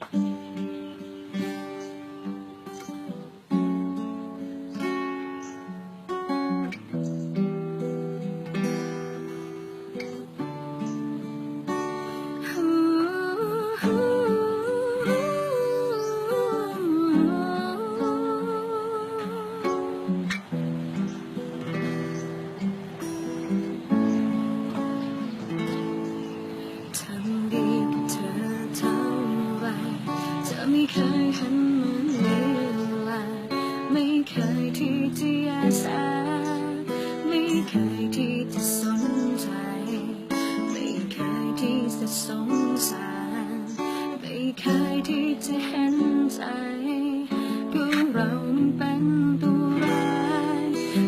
ท เคยที่จะเห็นใจก็เรามันเป็นตัวร้าย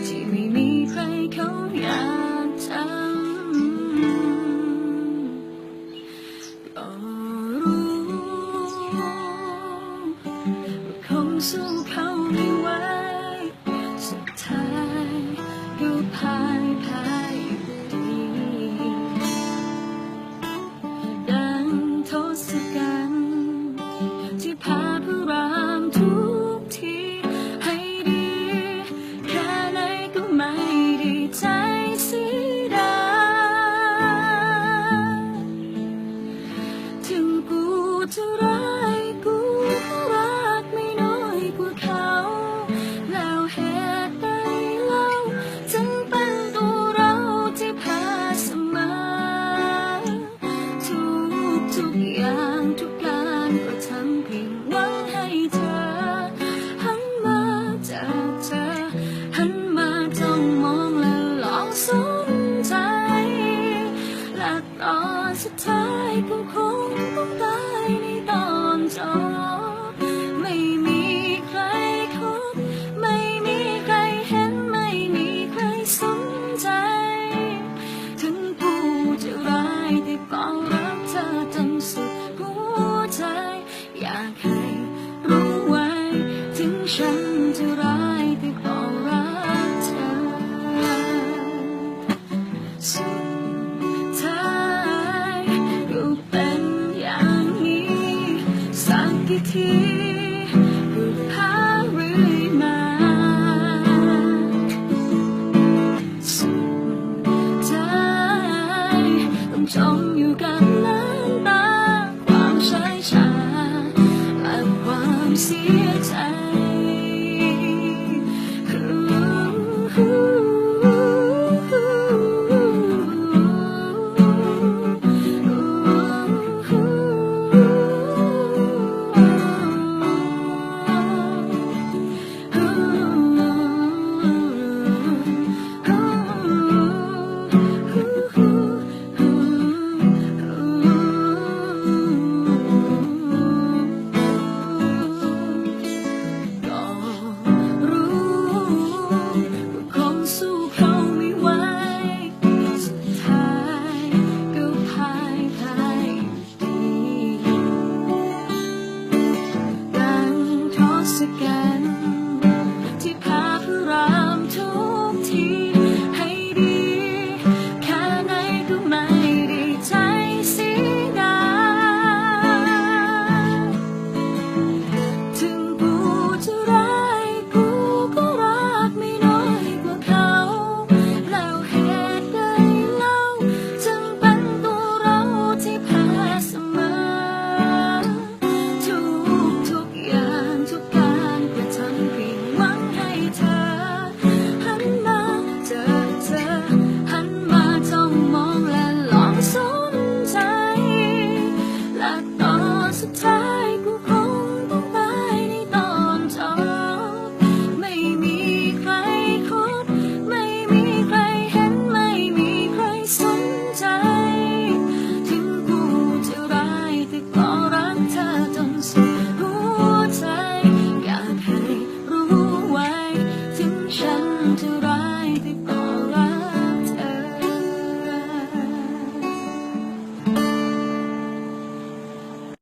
ที่ไม่มีใครเขาอยากทำก็รู้ว่าคงสู้เขาไม่ จะร้ายกูก็รักไม่น้อยกว่าเขา แล้วเหตุใดเล่าจึงเป็นตัวเราที่แพ้เสมอทุกทุกอย่างทุกการกระทำเพียงหวังให้เธอ หันมาจากเธอ หันมาจ้องมองและลองสนใจและตอนสุดท้ายก็คง กี่ทีกูพาเรื่อมาสุดใจต้องจมอยู่กัน